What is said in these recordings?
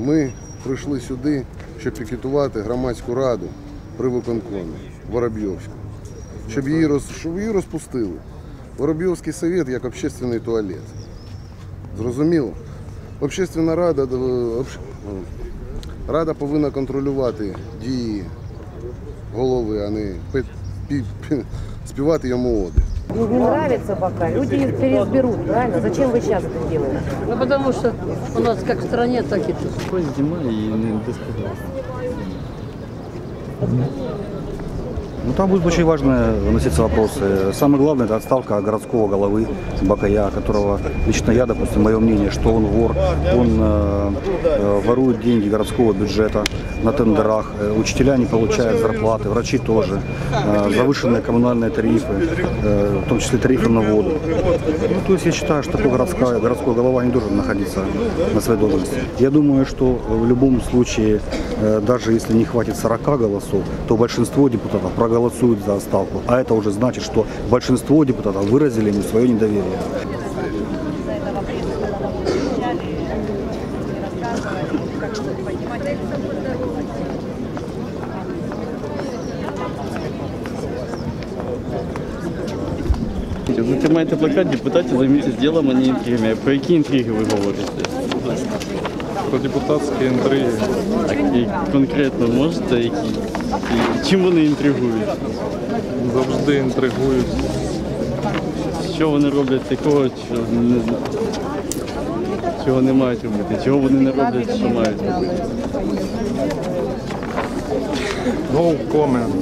Ми прийшли сюди, щоб пікетувати громадську раду при виконкомі Воробйовську, щоб її, роз, щоб її розпустили. Воробйовський совет як общественний туалет. Зрозуміло? Общественна рада, е, общ- е, рада повинна контролювати дії голови, а не пи- пі- співати йому оди. Не нравится пока, люди переизберут, правильно? Зачем вы сейчас это делаете? Ну, потому что у нас как в стране, так и тут. Зима і не досказав. Ну, там будет очень важно выноситься вопросы. Самое главное – это отставка городского головы Бакая, которого лично я, допустим, мое мнение, что он вор, он э, э, ворует деньги городского бюджета на тендерах, Э, учителя не получают зарплаты, врачи тоже, Э, завышенные коммунальные тарифы, э, в том числе тарифы на воду. Ну, то есть я считаю, что такой городская, городской голова не должен находиться на своей должности. Я думаю, что в любом случае, э, даже если не хватит 40 голосов, то большинство депутатов проголосуют за отставку. А это уже значит, что большинство депутатов выразили ему свое недоверие. Ви маєте плакат депутатів займіться ділом, а не інтригами. Про які інтриги ви говорите? Про депутатські інтриги. Так, і конкретно можете, які? І чим вони інтригують? Завжди інтригують. Що вони роблять такого, що не, чого не мають робити? Чого вони не роблять, що мають робити? No comment.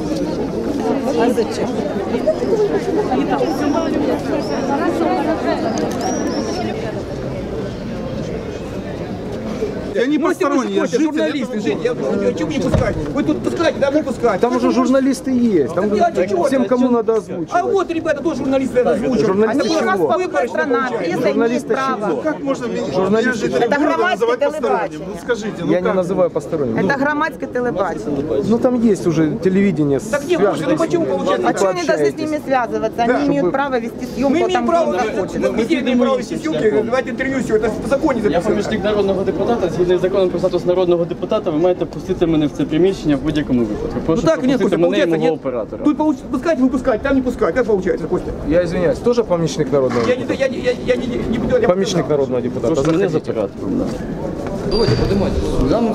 Не посторонний, я житель журналисты, жить, я, чего не пускать? Вы тут пускаете, да, не пускать. Там уже журналисты есть. Там я всем, кому надо озвучивать. А вот, ребята, тоже журналисты это озвучивают. Журналисты чего? выборы, страна, пресса имеет право. Как можно меня, Журналисты Это громадское телебачение. Ну скажите, ну Я не называю посторонним. Это громадское телебачение. Ну там есть уже телевидение. Так не ну почему получается? А что они должны с ними связываться? Они имеют право вести Мы съемку имеем там, право, где мы, мы имеем право вести съемки, давайте интервью, все, это по закону Я записано. помічник народного депутата, згідно з законом про статус народного депутата, ви маєте пустити мене в це приміщення в будь-якому випадку. Ну Прошу так, нет, пропустити мене і получается, мого нет. оператора. Тут получ- пускать, выпускать, там не пускать. Как получается, Костя? Я извиняюсь, тоже помощник народного Я не, депутата? я, не- я, я не, не буду... я Помощник показал. народного депутата. Прошу мене з Заходите. оператором.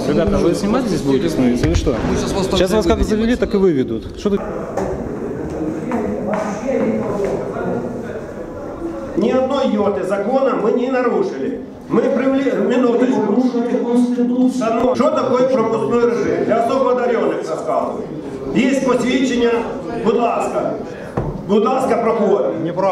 Ребята, вы снимать здесь будете становиться или что? Сейчас вас как завели, так и выведут. Что ты Ни одной йоты закона мы не нарушили. Мы привели... Минуточку. Шановні, Що таке пропускний режим? Для особо одарених розказую. Є посвідчення, будь ласка. Будь ласка, проходь.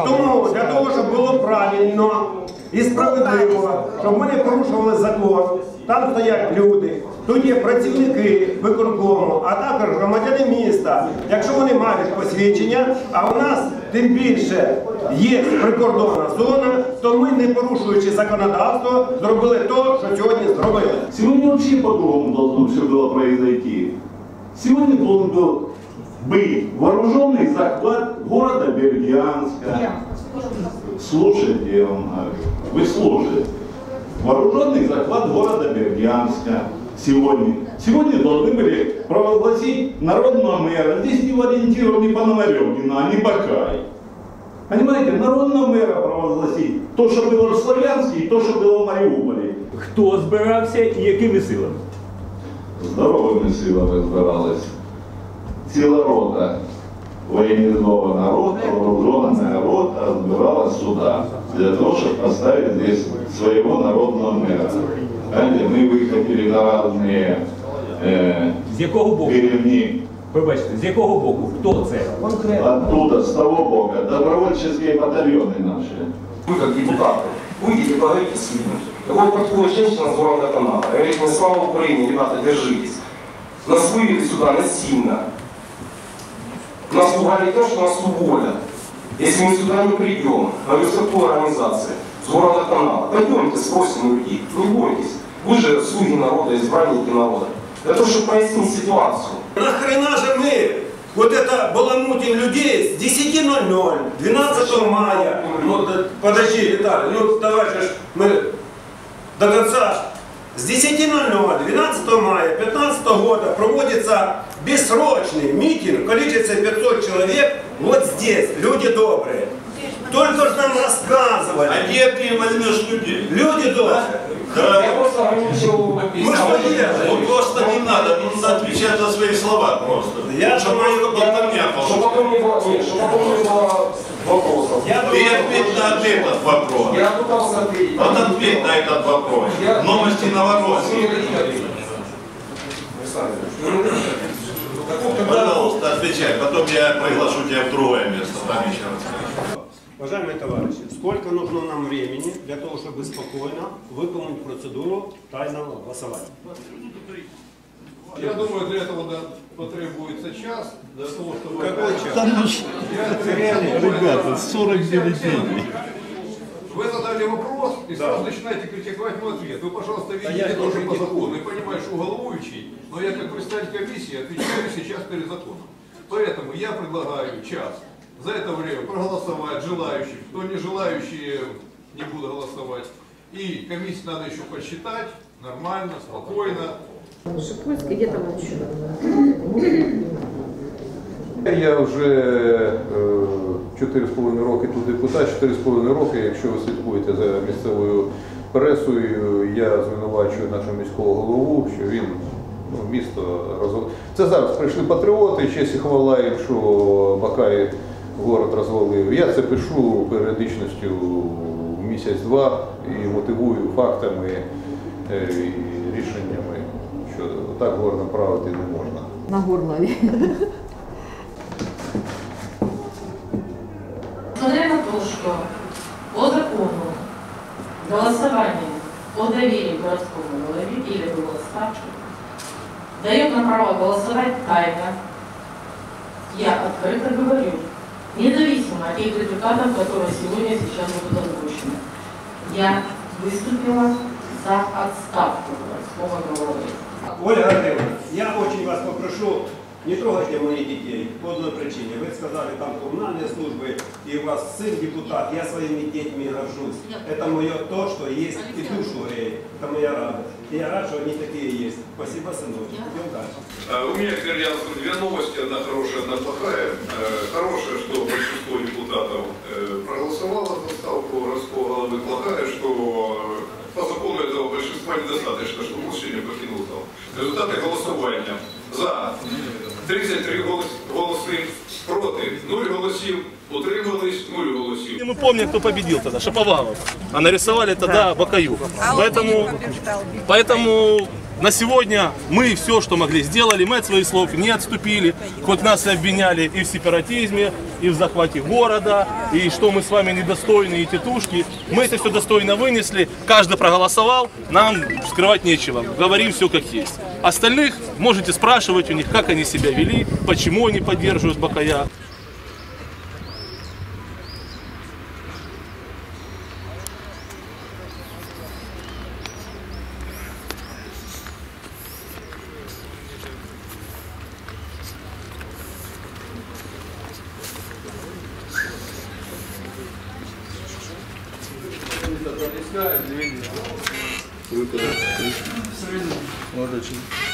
Тому для того, щоб було правильно і справедливо, щоб ми не порушували закон, там стоять люди, тут є працівники виконкому, а також громадяни міста. Якщо вони мають посвідчення, а у нас тим більше є прикордонна зона, то ми, не порушуючи законодавство, зробили те, що сьогодні зробили. Сегодня вообще по-другому должно все было произойти. Сегодня должен был быть вооруженный захват города Бердянска. Слушайте, я вам говорю. Вы слушайте. Вооруженный захват города Бердянска сегодня. Сегодня должны были провозгласить народного мэра. Здесь не ориентированы по Пономаревкина, а не Бакай. Понимаете, народного мэра провозгласить. То, что было в Славянске, и то, что было в Мариуполе. Хто збирався і якими силами? здоровими силами збирались. Ціла рота, воєнізована рота, вооруженная рота збиралась сюда для того, чтобы поставить здесь своего народного мэра. Знаете, мы выходили на разные э, З якого боку? деревни Вибачте, з якого боку? Хто це? оттуда, с того бока, добровольческие батальоны наши. Вы как депутаты, выйдите, поговорите с ними. Такой подходит женщина с города канала. Говорит, мне слава Украине, ребята, держитесь. Нас вывели сюда насильно. Нас пугали тем, что нас уволят. Если мы сюда не придем, говорю, с какой организации? С города канала. Пойдемте, спросим у людей. Не бойтесь. Вы же слуги народа, избранники народа. Для того, чтобы прояснить ситуацию. Нахрена же мы Вот это баламутим людей с 10.00, 12 мая. Ну, подожди, Виталий, ну давай же мы до конца. С 10.00 12 мая 2015 года проводится бессрочный митинг в количестве 500 человек вот здесь, люди добрые. Только же нам рассказывали. А где ты возьмешь людей? Люди добрые. Да. Мы что делаем? Ну просто не надо, ну, надо отвечать за свои слова просто. Я Чтобы болтовня потом не было, нет, чтобы потом не было вопросов. Я Ты ответь на этот вопрос. Я пытался ответить. Вот ответь на этот вопрос. Новости Новороссии. Пожалуйста, отвечай. Потом я приглашу тебя в другое место. Там еще раз. Уважаемые товарищи, сколько нужно нам времени для того, чтобы спокойно выполнить процедуру тайного голосования? Я думаю, для этого да, потребуется час, для того, чтобы... Какой час? Там Ребята, 49 дней. Вы задали вопрос и Да. сразу начинаете критиковать мой ответ. Вы, пожалуйста, я видите тоже тоже по закону и понимаете, что головующий, но я как представитель комиссии отвечаю сейчас перед законом. Поэтому я предлагаю час. За это время проголосовать желающих. Кто не желающие, не буду голосовать. И комиссии надо еще посчитать нормально, спокойно. Шипульский где-то еще. Я вже е, 4,5 роки тут депутат, 4,5 роки, якщо ви слідкуєте за місцевою пресою, я звинувачую нашого міського голову, що він ну, місто розвалив. Це зараз прийшли патріоти, честь і хвала їм, що Бакай город розвалив. Я це пишу періодичністю місяць-два і мотивую фактами е, і рішеннями, що так городом правити не можна. На горлове. Несмотря на то, что по закону голосование о доверии городскому голове или было старше, дает нам право голосовать тайно, я открыто говорю, независимо от тех результатов, которые сегодня сейчас будут озвучены, я выступила за отставку городского головы. Ольга Андреевна, я очень вас попрошу, не трогайте моих детей по одной причине. Вы сказали, там коммунальные службы, и у вас сын депутат, я своими детьми горжусь. Это мое то, что есть и душу греет. Это моя радость. И я рад, что они такие есть. Спасибо, сынок. Идем дальше. Э, У меня к Кирьянску две новости, одна хорошая, одна плохая. Э, Хорошая, что большинство депутатов э, проголосовало за ставку городского головы. Плохая, что по закону этого большинства недостаточно, чтобы мужчина покинул зал. Результаты голосования. За 33 голос, голоси проти, 0 голосів, утримались 0 голосів. И мы помним, кто победил тогда, Шаповалов. А нарисовали тогда Бакаю. Поэтому, поэтому на сегодня мы все, что могли, сделали. Мы от своих слов не отступили. Хоть нас и обвиняли и в сепаратизме, и в захвате города, и что мы с вами недостойны, и тетушки. Мы это все достойно вынесли. Каждый проголосовал. Нам скрывать нечего. Говорим все как есть. Остальных можете спрашивать у них, как они себя вели, почему они поддерживают Бакая.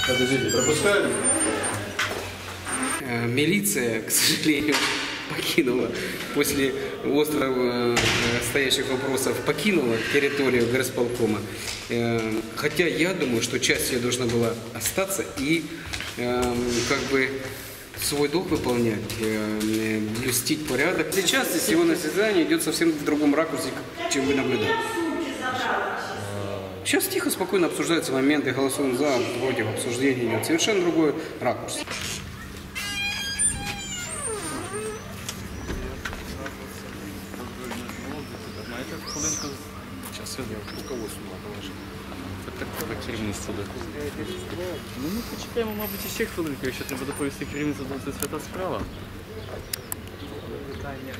Подождите, пропускали? Э, Милиция, к сожалению, покинула после остро э, стоящих вопросов, покинула территорию горосполкома. Э, Хотя я думаю, что часть ее должна была остаться и как бы свой долг выполнять, блюстить порядок. Сейчас сегодня заседание идет совсем в другом ракурсе, чем вы наблюдали. Сейчас тихо, спокойно обсуждаются моменты, голосуем за, против, обсуждение идет. Совершенно другой ракурс. Сейчас я руководство положу. Так, так, керівництво де. Ну ми почекаємо, мабуть, іще хвилинку, якщо треба доповісти керівництво, то це свята справа. Питання.